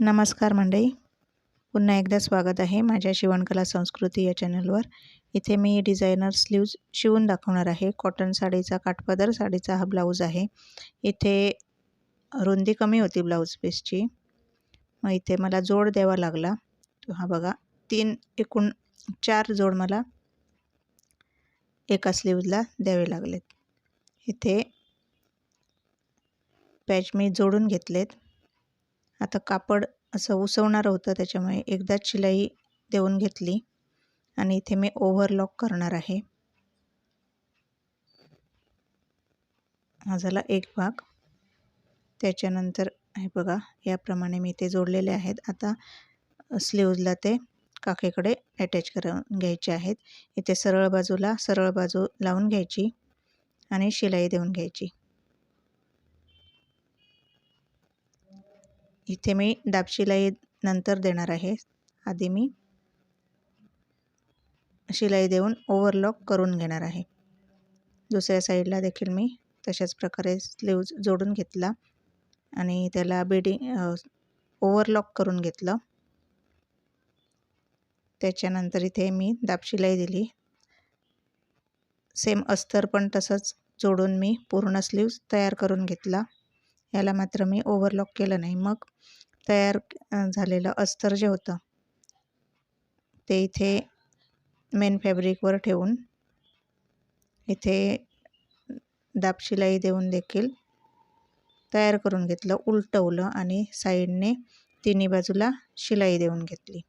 नमस्कार मंडळी. पुन्हा एकदा स्वागत आहे माझ्या शिवणकला संस्कृती या चॅनलवर. इथे मी डिझायनर स्लीव्ज शिवून दाखवणार आहे. कॉटन साडीचा काठपदर साडीचा हा ब्लाऊज आहे. इथे रुंदी कमी होती ब्लाऊज पीसची मग इथे मला जोड द्यावा लागला. तो हा बघा तीन एकूण चार जोड मला एका स्लीवला द्यावे लागलेत. इथे पॅच मी जोडून घेतलेत. आता कापड असं उसवणारं होतं त्याच्यामुळे एकदाच शिलाई देऊन घेतली आणि इथे मी ओव्हरलॉक करणार आहे. हा झाला एक भाग. त्याच्यानंतर हे बघा याप्रमाणे मी ते जोडलेले आहेत. आता स्लीवजला ते काखेकडे अटॅच करून घ्यायचे आहेत. इथे सरळ बाजूला सरळ बाजू लावून घ्यायची आणि शिलाई देऊन घ्यायची. इथे मी दाबशिलाई नंतर देणार आहे. आधी मी शिलाई देऊन ओव्हरलॉक करून घेणार आहे. दुसऱ्या साईडला देखील मी तशाच प्रकारे स्लीव्ज जोडून घेतला आणि त्याला बेडिंग ओव्हरलॉक करून घेतलं. त्याच्यानंतर इथे मी दाबशिलाई दिली. सेम अस्तर पण तसंच जोडून मी पूर्ण स्लीव्ज तयार करून घेतला. याला मात्र मी ओव्हरलॉक केलं नाही. मग तयार झालेलं अस्तर जे होतं ते इथे मेन फॅब्रिकवर ठेवून इथे दाबशिलाई देऊन देखील तयार करून घेतलं. उलटवलं आणि साईडने तिन्ही बाजूला शिलाई देऊन घेतली.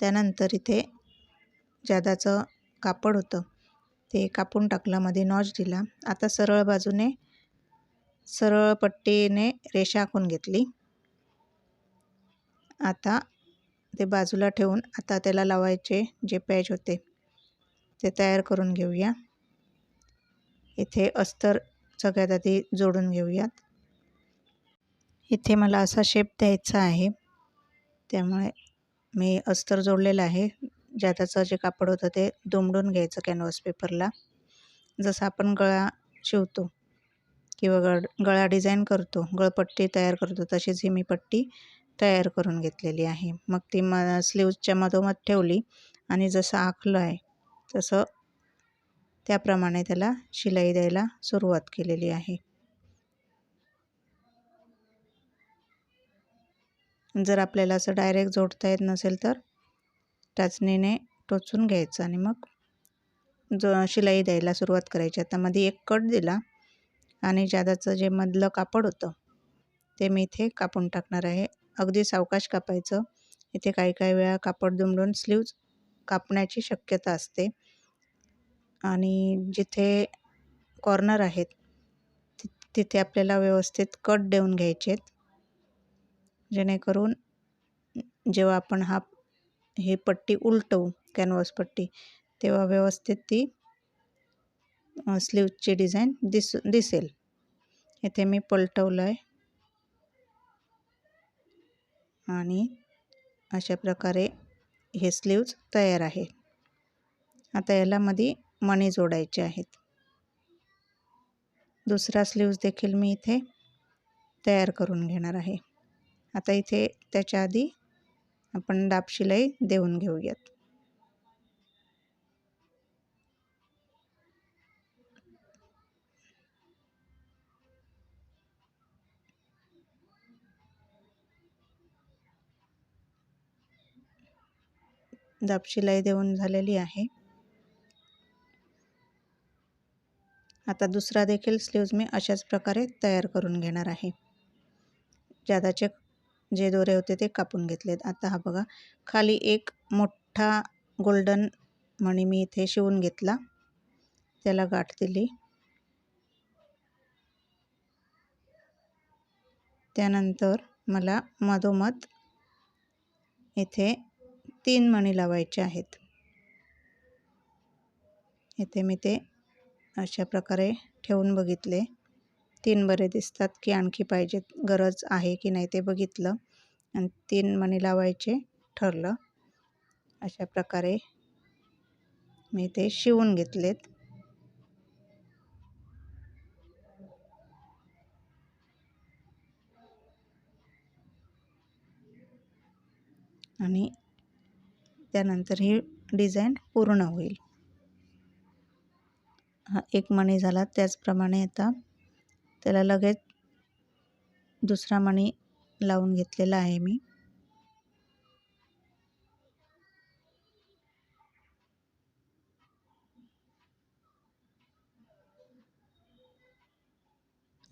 त्यानंतर इथे जादाचं कापड होतं. ते कापून टाकलं मध्ये नॉच दिला. आता सरळ बाजूने सरळ पट्टीने रेषा आखून घेतली. आता ते बाजूला ठेवून आता त्याला लावायचे जे पॅच होते ते तयार करून घेऊया. इथे अस्तर सगळ्यात आधी जोडून घेऊयात. इथे मला असा शेप द्यायचा आहे. त्यामुळे मी अस्तर जोडलेलं आहे. ज्याचं जे कापड होतं ते दुमडून घ्यायचं कॅनव्हास पेपरला जसं आपण गळा शिवतो किंवा गळ गळा डिझाईन करतो गळपट्टी तयार करतो तशीच ही मी पट्टी तयार करून घेतलेली आहे. मग ती म स्लीवच्या मधोमध ठेवली आणि जसं आखलं आहे तसं त्याप्रमाणे त्याला शिलाई द्यायला सुरुवात केलेली आहे. जर आपल्याला असं डायरेक्ट जोडता येत नसेल तर टाचणीने टोचून घ्यायचं आणि मग जो शिलाई द्यायला सुरुवात करायची. आता मध्ये एक कट दिला आणि जादाचं जे मधलं कापड होतं ते मी इथे कापून टाकणार आहे. अगदी सावकाश कापायचं. इथे काही काही वेळा कापड दुमडून स्लीव्ज कापण्याची शक्यता असते. आणि जिथे कॉर्नर आहेत तिथे आपल्याला व्यवस्थित कट देऊन घ्यायचे आहेत जेणेकरून जेव्हा आपण हा हे पट्टी उलटवू कॅनव्हास पट्टी. तेव्हा व्यवस्थित ती स्लीवची डिझाईन दिस दिसेल. इथे मी पलटवलं आहे आणि अशा प्रकारे हे स्लीव्ज तयार आहे आता याला मध्ये मणी जोडायचे आहेत. दुसरा स्लीव्ज देखील मी इथे तयार करून घेणार आहे. आता इथे त्याच्या आधी आपण दापशिलाई देऊन घेऊयात. दापशिलाई देऊन झालेली आहे. आता दुसरा देखील स्लीव्ज मी अशाच प्रकारे तयार करून घेणार आहे. जादाचे जे दोरे होते ते कापून घेतलेत. आता हा बघा खाली एक मोठा गोल्डन मणी मी इथे शिवून घेतला. त्याला गाठ दिली. त्यानंतर मला मधोमध इथे तीन मणी लावायचे आहेत. इथे मी ते अशा प्रकारे ठेवून बघितले. तीन बरे दिसतात की आणखी पाहिजेत गरज आहे की नाही ते बघितलं. आणि तीन मणी लावायचे ठरलं. अशा प्रकारे मी ते शिवून घेतलेत. आणि त्यानंतर ही डिझाईन पूर्ण होईल. हा एक मणी झाला. त्याचप्रमाणे आता त्याला लगेच दुसरा मणी लावून घेतलेला आहे मी.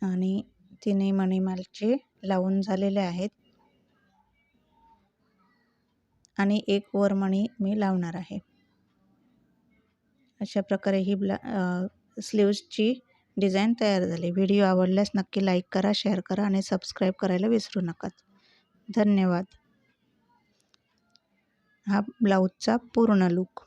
आणि तिन्ही मणी मालचे लावून झालेले आहेत. आणि एक वरमणी मी लावणार आहे. अशा प्रकारे ही ब्ला स्लीव्सची डिझाईन तयार झाली. व्हिडिओ आवडल्यास नक्की लाईक करा शेअर करा आणि सबस्क्राईब करायला विसरू नका. धन्यवाद. हा ब्लाऊजचा पूर्ण लुक.